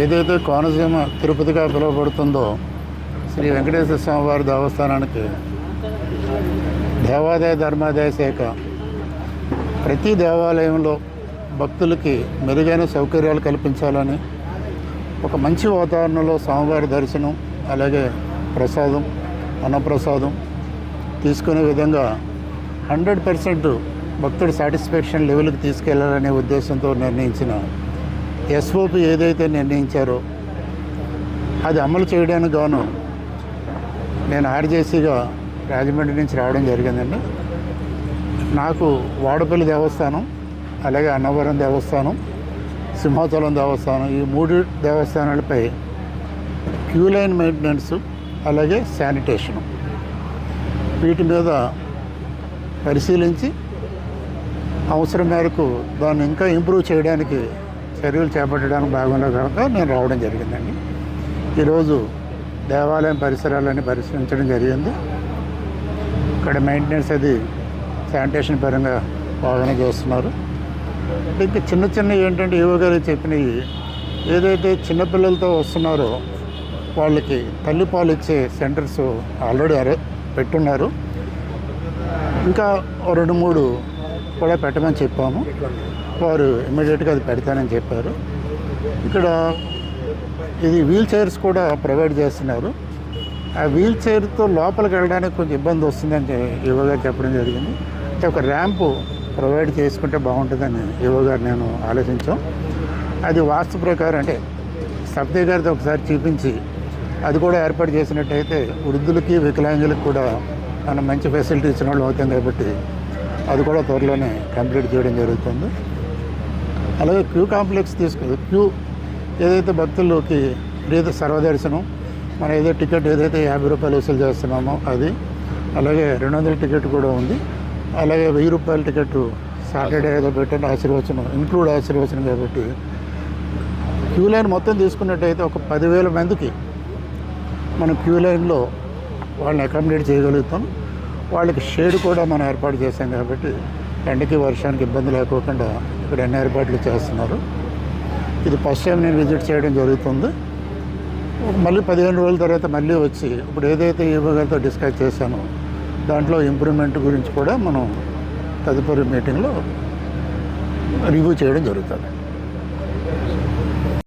ఏదైతే కోనసీమ తిరుపతిగా పిలువబడుతుందో శ్రీ వెంకటేశ్వర స్వామి వారి దేవస్థానానికి దేవాదాయ ధర్మాదాయ శాఖ ప్రతి దేవాలయంలో భక్తులకి మెరుగైన సౌకర్యాలు కల్పించాలని ఒక మంచి వాతావరణంలో స్వామివారి దర్శనం అలాగే ప్రసాదం అన్నప్రసాదం తీసుకునే విధంగా హండ్రెడ్ పర్సెంట్ భక్తుడు సాటిస్ఫాక్షన్ లెవెల్కి తీసుకెళ్ళాలనే ఉద్దేశంతో నిర్ణయించిన ఎస్ఓపి ఏదైతే నిర్ణయించారో అది అమలు చేయడానికి గాను నేను ఆర్జేసీగా రాజమండ్రి నుంచి రావడం జరిగిందండి. నాకు వాడపల్లి దేవస్థానం అలాగే అన్నవరం దేవస్థానం సింహాచలం దేవస్థానం ఈ మూడు దేవస్థానాలపై క్యూ లైన్ మెయింటెనెన్స్ అలాగే శానిటేషను. వీటి మీద పరిశీలించి అవసరం మేరకు దాన్ని ఇంకా ఇంప్రూవ్ చేయడానికి చర్యలు చేపట్టడానికి భాగంలో కనుక నేను రావడం జరిగిందండి. ఈరోజు దేవాలయం పరిసరాలన్నీ పరిశీలించడం జరిగింది. ఇక్కడ మెయింటెనెన్స్ అది శానిటేషన్ పరంగా బాగానే చేస్తున్నారు. ఇంకా చిన్న చిన్న ఏంటంటే ఏవో గారు చెప్పినవి ఏదైతే చిన్నపిల్లలతో వస్తున్నారో వాళ్ళకి తల్లిపాలు ఇచ్చే సెంటర్స్ ఆల్రెడీ అరే పెట్టున్నారు. ఇంకా రెండు మూడు కూడా పెట్టమని చెప్పాము. వారు ఇమీడియట్గా అది పెడతానని చెప్పారు. ఇక్కడ ఇది వీల్ చైర్స్ కూడా ప్రొవైడ్ చేస్తున్నారు. ఆ వీల్ చైర్తో లోపలికి వెళ్ళడానికి కొంచెం ఇబ్బంది వస్తుందని యువ చెప్పడం జరిగింది. అంటే ఒక ర్యాంపు ప్రొవైడ్ చేసుకుంటే బాగుంటుందని యువగారు నేను ఆలోచించాం. అది వాస్తు ప్రకారం అంటే సబ్దే గారితో ఒకసారి చూపించి అది కూడా ఏర్పాటు చేసినట్టయితే వృద్ధులకి వికలాంగులకు కూడా మనం మంచి ఫెసిలిటీ ఇచ్చిన వాళ్ళు అవుతాం కాబట్టి అది కూడా త్వరలోనే కంప్లీట్ చేయడం జరుగుతుంది. అలాగే క్యూ కాంప్లెక్స్ తీసుకు క్యూ ఏదైతే భక్తుల్లోకి ఏదైతే సర్వదర్శనం మనం ఏదో టికెట్ ఏదైతే యాభై రూపాయలు వసూలు చేస్తున్నామో అది అలాగే రెండు వందల టికెట్ కూడా ఉంది. అలాగే వెయ్యి రూపాయల టికెట్ సాటర్డే ఏదో పెట్టండి ఆశీర్వచనం ఇంక్లూడ్ ఆశీర్వచనం కాబట్టి. క్యూ లైన్ మొత్తం తీసుకున్నట్టయితే ఒక పదివేల మందికి మనం క్యూ లైన్లో వాళ్ళని అకామిడేట్ చేయగలుగుతాం. వాళ్ళకి షేడ్ కూడా మనం ఏర్పాటు చేశాం కాబట్టి ఎండకి వర్షానికి ఇబ్బంది లేకోకుండా ఇక్కడ అన్ని ఏర్పాట్లు చేస్తున్నారు. ఇది ఫస్ట్ టైం నేను విజిట్ చేయడం జరుగుతుంది. మళ్ళీ పదిహేను రోజుల తర్వాత మళ్ళీ వచ్చి ఇప్పుడు ఏదైతే ఈవో గారితో డిస్కస్ చేశానో దాంట్లో ఇంప్రూవ్మెంట్ గురించి కూడా మనం తదుపరి మీటింగ్లో రివ్యూ చేయడం జరుగుతుంది.